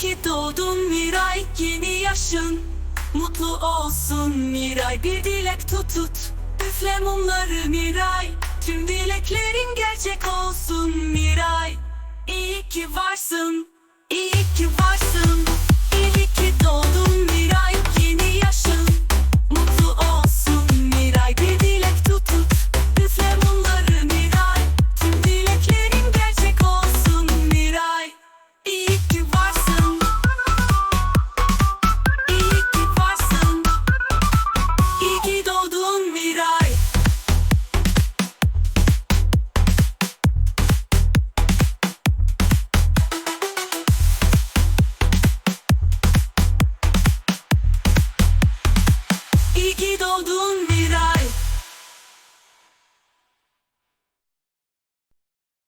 ki doğdun Miray yeni yaşın. Mutlu olsun Miray bir dilek tutut. Üfle mumları Miray.